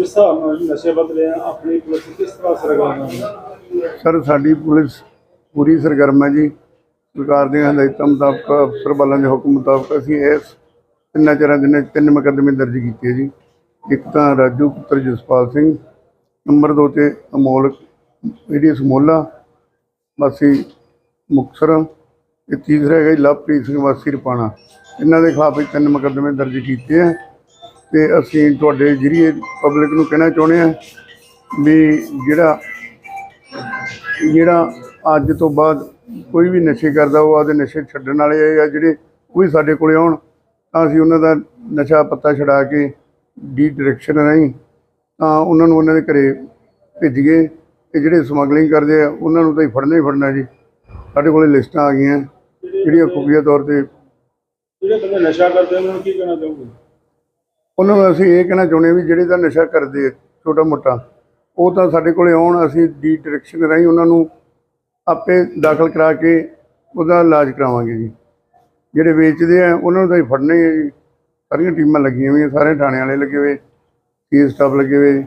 ਕਿਸ ਹਿਸਾਬ ਨਾਲ ਨਸ਼ੇ ਵੱਧ ਰਹੇ ਆ ਆਪਣੀ ਪੁਲਿਸ ਕਿਸ ਤਰ੍ਹਾਂ ਸਰਗਰਮ ਹੈ? ਸਰ, ਸਾਡੀ ਪੁਲਿਸ ਪੂਰੀ ਸਰਗਰਮ ਹੈ ਜੀ। ਸਰਕਾਰ ਦੀਆਂ ਹਦਾਇਤਾਂ ਮੁਤਾਬਕ, ਅਫਸਰ ਬਾਲਾਂ ਦੇ ਹੁਕਮ ਮੁਤਾਬਕ ਅਸੀਂ ਇਸ ਤਿੰਨਾਂ ਚਾਰਾਂ ਦਿਨਾਂ 'ਚ ਤਿੰਨ ਮੁਕੱਦਮੇ ਦਰਜ ਕੀਤੇ ਜੀ। ਇੱਕ ਤਾਂ ਰਾਜੂ ਪੁੱਤਰ ਜਸਪਾਲ ਸਿੰਘ, ਨੰਬਰ 2 ਤੇ ਅਮੋਲਕ ਜਿਹੜੀ ਸਮੋਲਾ ਵਾਸੀ ਮੁਕਤਸਰ ਤੇ ਤੀਸਰਾ ਹੈਗਾ ਜੀ ਲਵਪ੍ਰੀਤ ਸਿੰਘ, ਵਾਸੀ ਰਪਾਣਾ। ਇਹਨਾਂ ਦੇ ਖਿਲਾਫ ਤਿੰਨ ਮੁਕੱਦਮੇ ਦਰਜ ਕੀਤੇ ਆ। ਤੇ ਅਸੀਂ ਤੁਹਾਡੇ ਜਰੀਏ ਪਬਲਿਕ ਨੂੰ ਕਹਿਣਾ ਚਾਹੁੰਦੇ ਆ ਵੀ ਜਿਹੜਾ ਜਿਹੜਾ ਅੱਜ ਤੋਂ ਬਾਅਦ ਕੋਈ ਵੀ ਨਸ਼ੇ ਕਰਦਾ, ਉਹ ਆਦੇ ਨਸ਼ੇ ਛੱਡਣ ਵਾਲੇ ਆ ਜਿਹੜੇ ਉਹ ਵੀ ਸਾਡੇ ਕੋਲੇ ਆਉਣ, ਤਾਂ ਅਸੀਂ ਉਹਨਾਂ ਦਾ ਨਸ਼ਾ ਪੱਤਾ ਛਡਾ ਕੇ ਡੀ ਡਾਇਰੈਕਸ਼ਨ ਰਾਹੀਂ ਤਾਂ ਉਹਨਾਂ ਨੂੰ ਉਹਨਾਂ ਦੇ ਘਰੇ ਭੇਜੀਏ ਤੇ ਜਿਹੜੇ ਸਮਗਲਿੰਗ ਕਰਦੇ ਆ, ਉਹਨਾਂ ਨੂੰ ਤਾਂ ਹੀ ਫੜਨਾ ਹੀ ਫੜਨਾ ਜੀ। ਸਾਡੇ ਕੋਲੇ ਲਿਸਟਾਂ ਆ ਗਈਆਂ, ਜਿਹੜੀਆਂ ਖੁਫੀਆ ਤੌਰ ਤੇ ਜਿਹੜੇ ਬੰਦੇ ਨਸ਼ਾ ਕਰਦੇ ਉਹਨਾਂ ਨੂੰ ਕੀ ਕਹਿਣਾ ਚਾਹੋਗੇ? ਉਹਨਾਂ ਨੂੰ ਅਸੀਂ ਇਹ ਕਹਿਣਾ ਚਾਹੁੰਦੇ ਹਾਂ ਵੀ ਜਿਹੜੇ ਤਾਂ ਨਸ਼ਾ ਕਰਦੇ ਆ ਛੋਟਾ ਮੋਟਾ ਉਹ ਤਾਂ ਸਾਡੇ ਕੋਲੇ ਆਉਣ, ਅਸੀਂ ਡੀ ਡਾਇਰੈਕਸ਼ਨ ਰਾਹੀਂ ਉਹਨਾਂ ਨੂੰ ਆਪੇ ਦਾਖਲ ਕਰਾ ਕੇ ਉਹਦਾ ਇਲਾਜ ਕਰਾਵਾਂਗੇ ਜੀ। ਜਿਹੜੇ ਵੇਚਦੇ ਆ, ਉਹਨਾਂ ਨੂੰ ਤਾਂ ਹੀ ਫੜਨਾ ਹੀ ਜੀ। ਸਾਰੀਆਂ ਟੀਮਾਂ ਲੱਗੀਆਂ ਹੋਈਆਂ, ਸਾਰੇ ਥਾਣੇ ਵਾਲੇ ਲੱਗੇ ਹੋਏ ਸੀ ਸਟਾਫ ਲੱਗੇ ਹੋਏ।